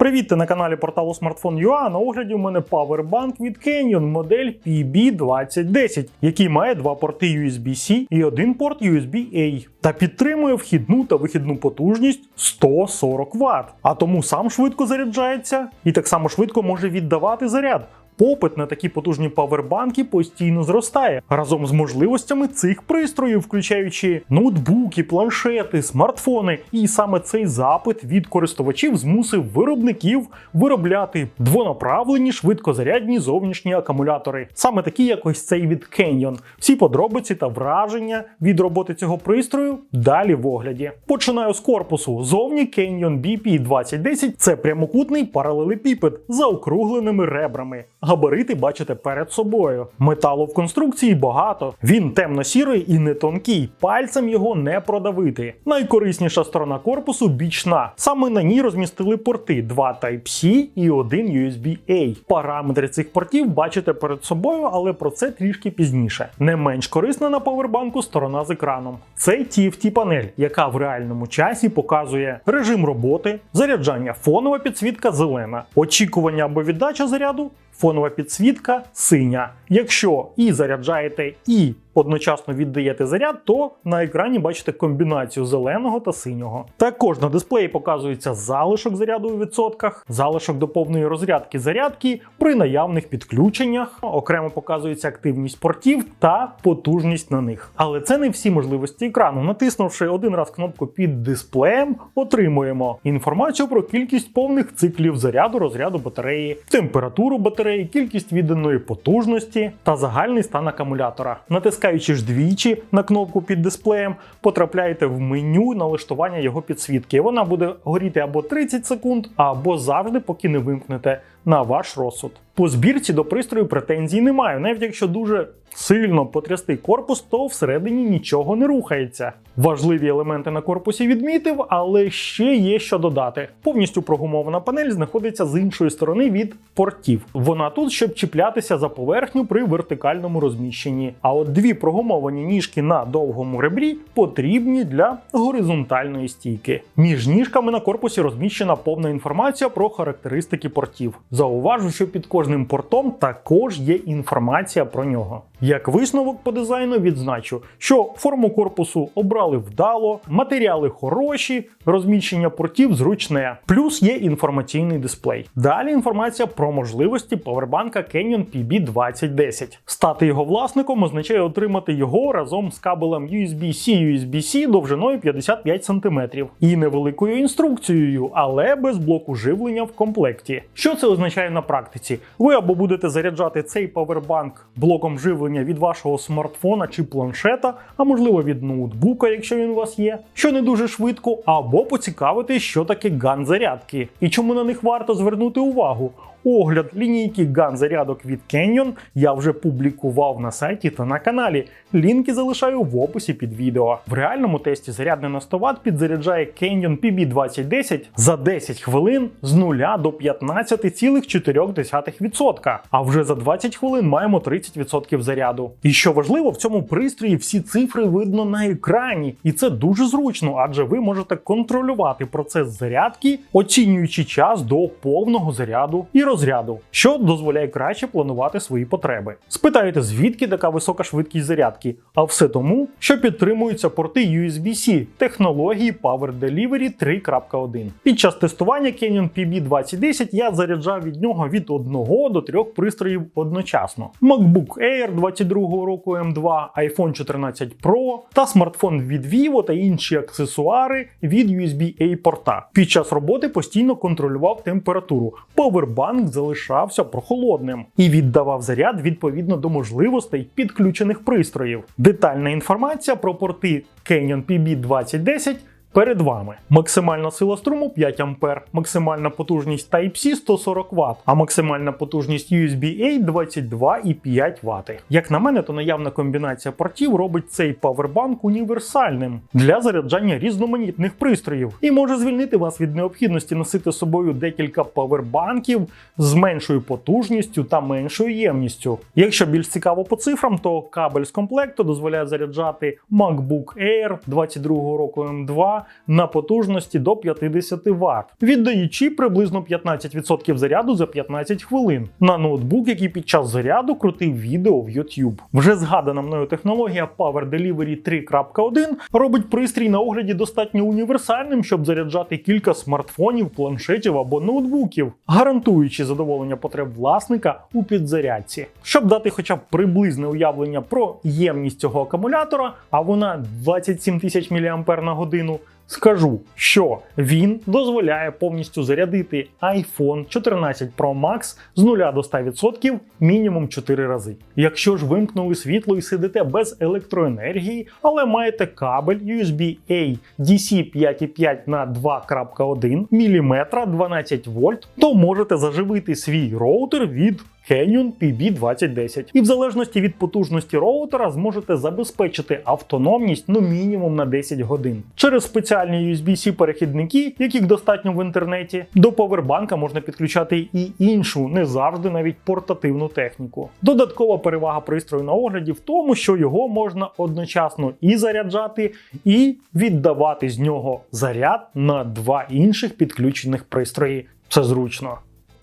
Привіт, ти на каналі порталу Smartphone.ua. На огляді у мене Powerbank від Canyon модель PB2010, який має два порти USB-C і один порт USB-A та підтримує вхідну та вихідну потужність 140 Вт. А тому сам швидко заряджається і так само швидко може віддавати заряд. Попит на такі потужні павербанки постійно зростає разом з можливостями цих пристроїв, включаючи ноутбуки, планшети, смартфони. І саме цей запит від користувачів змусив виробників виробляти двонаправлені швидкозарядні зовнішні акумулятори, саме такі, як ось цей від Canyon. Всі подробиці та враження від роботи цього пристрою далі в огляді. Починаю з корпусу. Зовні Canyon BP2010 це прямокутний паралелепіпед з заокругленими ребрами. Габарити бачите перед собою. Металу в конструкції багато. Він темно-сірий і не тонкий. Пальцем його не продавити. Найкорисніша сторона корпусу бічна. Саме на ній розмістили порти: два Type-C і один USB-A. Параметри цих портів бачите перед собою, але про це трішки пізніше. Не менш корисна на повербанку сторона з екраном. Це TFT панель, яка в реальному часі показує режим роботи, заряджання, фонова підсвітка зелена, очікування або віддача заряду фонова підсвітка синя. Якщо і заряджаєте, і одночасно віддаєте заряд, то на екрані бачите комбінацію зеленого та синього. Також на дисплеї показується залишок заряду у відсотках, залишок до повної розрядки зарядки при наявних підключеннях. Окремо показується активність портів та потужність на них. Але це не всі можливості екрану. Натиснувши один раз кнопку під дисплеєм, отримуємо інформацію про кількість повних циклів заряду розряду батареї, температуру батареї, кількість відданої потужності та загальний стан акумулятора. Натискаючи ж двічі на кнопку під дисплеєм, потрапляєте в меню налаштування його підсвітки. Вона буде горіти або 30 секунд, або завжди, поки не вимкнете на ваш розсуд. По збірці до пристрою претензій немає, навіть якщо дуже сильно потрясти корпус, то всередині нічого не рухається. Важливі елементи на корпусі відмітив, але ще є що додати. Повністю прогумована панель знаходиться з іншої сторони від портів. Вона тут, щоб чіплятися за поверхню при вертикальному розміщенні. А от дві прогумовані ніжки на довгому ребрі потрібні для горизонтальної стійки. Між ніжками на корпусі розміщена повна інформація про характеристики портів. Зауважу, що під кожним портом також є інформація про нього. Як висновок по дизайну відзначу, що форму корпусу обрали вдало, матеріали хороші, розміщення портів зручне, плюс є інформаційний дисплей. Далі інформація про можливості повербанка Canyon PB2010. Стати його власником означає отримати його разом з кабелем USB-C USB-C довжиною 55 см і невеликою інструкцією, але без блоку живлення в комплекті. Що це означає на практиці? Ви або будете заряджати цей павербанк блоком живлення від вашого смартфона чи планшета, а можливо від ноутбука, якщо він у вас є, що не дуже швидко, або поцікавитись, що таке ган зарядки і чому на них варто звернути увагу. Огляд лінійки ган зарядок від Canyon я вже публікував на сайті та на каналі. Лінки залишаю в описі під відео. В реальному тесті зарядне на 100 Вт підзаряджає Canyon PB2010 за 10 хвилин з 0 до 15,4%. А вже за 20 хвилин маємо 30% заряду. І що важливо, в цьому пристрої всі цифри видно на екрані, і це дуже зручно, адже ви можете контролювати процес зарядки, оцінюючи час до повного заряду і розряду, що дозволяє краще планувати свої потреби. Спитаєте, звідки така висока швидкість зарядки? А все тому, що підтримуються порти USB-C технології Power Delivery 3.1. Під час тестування Canyon PB2010 я заряджав від нього від 1 до 3 пристроїв одночасно: MacBook Air 22 року M2, iPhone 14 Pro та смартфон від Vivo та інші аксесуари від USB-A порта. Під час роботи постійно контролював температуру. Powerbank залишався прохолодним і віддавав заряд відповідно до можливостей підключених пристроїв. Детальна інформація про порти Canyon PB2010 Перед вами максимальна сила струму 5 А, максимальна потужність Type-C 140 Вт, а максимальна потужність USB-A 22,5 Вт. Як на мене, то наявна комбінація портів робить цей павербанк універсальним для заряджання різноманітних пристроїв і може звільнити вас від необхідності носити з собою декілька павербанків з меншою потужністю та меншою ємністю. Якщо більш цікаво по цифрам, то кабель з комплекту дозволяє заряджати MacBook Air 22 року M2 На потужності до 50 Вт, віддаючи приблизно 15% заряду за 15 хвилин на ноутбук, який під час заряду крутив відео в YouTube. Вже згадана мною технологія Power Delivery 3.1 робить пристрій на огляді достатньо універсальним, щоб заряджати кілька смартфонів, планшетів або ноутбуків, гарантуючи задоволення потреб власника у підзарядці. Щоб дати хоча б приблизне уявлення про ємність цього акумулятора, а вона 27 тисяч мАч на годину. Скажу, що він дозволяє повністю зарядити iPhone 14 Pro Max з 0 до 100% мінімум 4 рази. Якщо ж вимкнули світло і сидите без електроенергії, але маєте кабель USB-A DC 5,5 на 2.1 мм 12 вольт, то можете заживити свій роутер від Canyon PB2010. І в залежності від потужності роутера зможете забезпечити автономність ну мінімум на 10 годин. Через спеціальні USB-C перехідники, яких достатньо в інтернеті, до повербанка можна підключати і іншу, не завжди навіть портативну техніку. Додаткова перевага пристрою на огляді в тому, що його можна одночасно і заряджати, і віддавати з нього заряд на два інших підключених пристрої. Це зручно.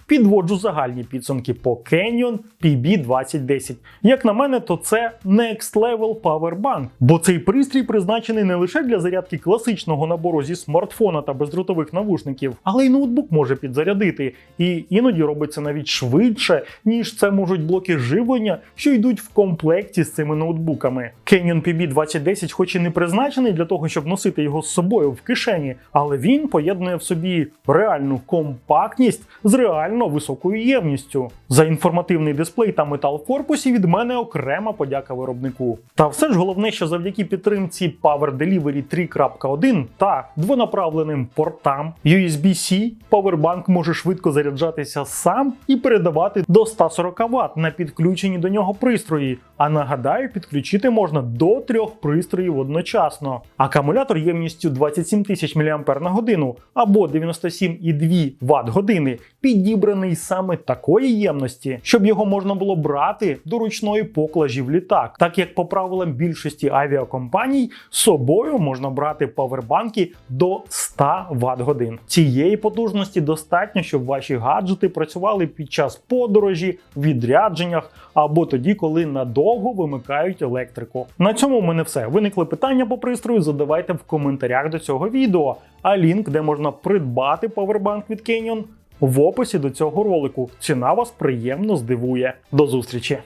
Підводжу загальні підсумки по Canyon PB2010. Як на мене, то це Next Level Powerbank, бо цей пристрій призначений не лише для зарядки класичного набору зі смартфона та бездротових навушників, але й ноутбук може підзарядити, і іноді робиться навіть швидше, ніж це можуть блоки живлення, що йдуть в комплекті з цими ноутбуками. Canyon PB2010, хоч і не призначений для того, щоб носити його з собою в кишені, але він поєднує в собі реальну компактність з реально високою ємністю. За інформативний дисплей та метал в корпусі від мене окрема подяка виробнику. Та все ж головне, що завдяки підтримці Power Delivery 3.1 та двонаправленим портам USB-C, Powerbank може швидко заряджатися сам і передавати до 140 Вт на підключені до нього пристрої. А нагадаю, підключити можна до трьох пристроїв одночасно. Акумулятор ємністю 27 тисяч мАч на годину або 97,2 Вт години підібраний саме такої ємності, щоб його можна було брати до ручної поклажі в літак, так як по правилам більшості авіакомпаній з собою можна брати павербанки до 100 Вт годин. Цієї потужності достатньо, щоб ваші гаджети працювали під час подорожі, відрядженнях або тоді, коли надовго вимикають електрику. На цьому в мене все. Виникли питання по пристрою, задавайте в коментарях до цього відео. А лінк, де можна придбати павербанк від Canyon, в описі до цього ролику. Ціна вас приємно здивує. До зустрічі!